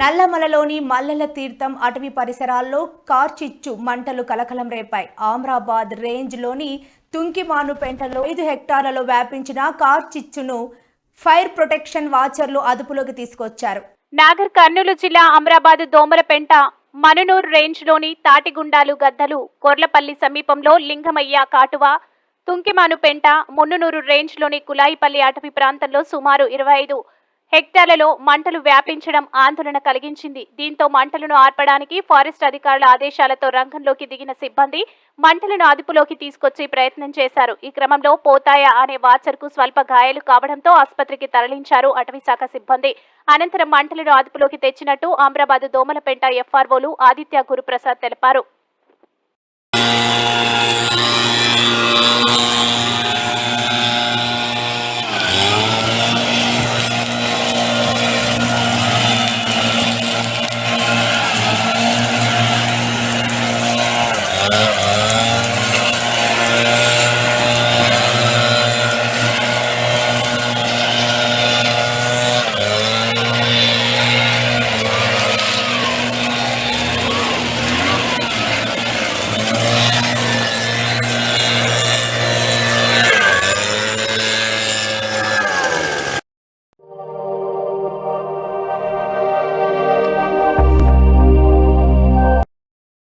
నల్లమలలోని మల్లెల తీర్థం అటవీ పరిసరాల్లో కార్చిచ్చు మంటలు కలకలం రేపాయి. ఆమ్రాబాద్ రేంజ్లోని తుంకిమానుపేంటలో ఐదు హెక్టార్లలో వ్యాపించిన కార్చిచ్చును ఫైర్ ప్రొటెక్షన్ వాచర్లు అదుపులోకి తీసుకొచ్చారు. నాగర్ కర్నూలు జిల్లా అమరాబాద్ దోమలపెంట మనునూర్ రేంజ్లోని తాటిగుండాలు గద్దలు కొర్లపల్లి సమీపంలో లింగమయ్య కాటువ తుంకిమానుపేంట మున్నునూరు రేంజ్లోని కులాయిపల్లి అటవీ ప్రాంతంలో సుమారు ఇరవై ఐదు హెక్టార్లలో మంటలు వ్యాపించడం ఆందోళన కలిగించింది. దీంతో మంటలను ఆర్పడానికి ఫారెస్ట్ అధికారుల ఆదేశాలతో రంగంలోకి దిగిన సిబ్బంది మంటలను అదుపులోకి తీసుకొచ్చే ప్రయత్నం చేశారు. ఈ క్రమంలో పోతాయ అనే వాచర్కు స్వల్ప గాయాలు కావడంతో ఆసుపత్రికి తరలించారు అటవీశాఖ సిబ్బంది. అనంతరం మంటలను అదుపులోకి తెచ్చినట్టు అమరాబాద్ దోమలపేంట ఎఫ్ఆర్ఓలు ఆదిత్య గురుప్రసాద్ తెలిపారు.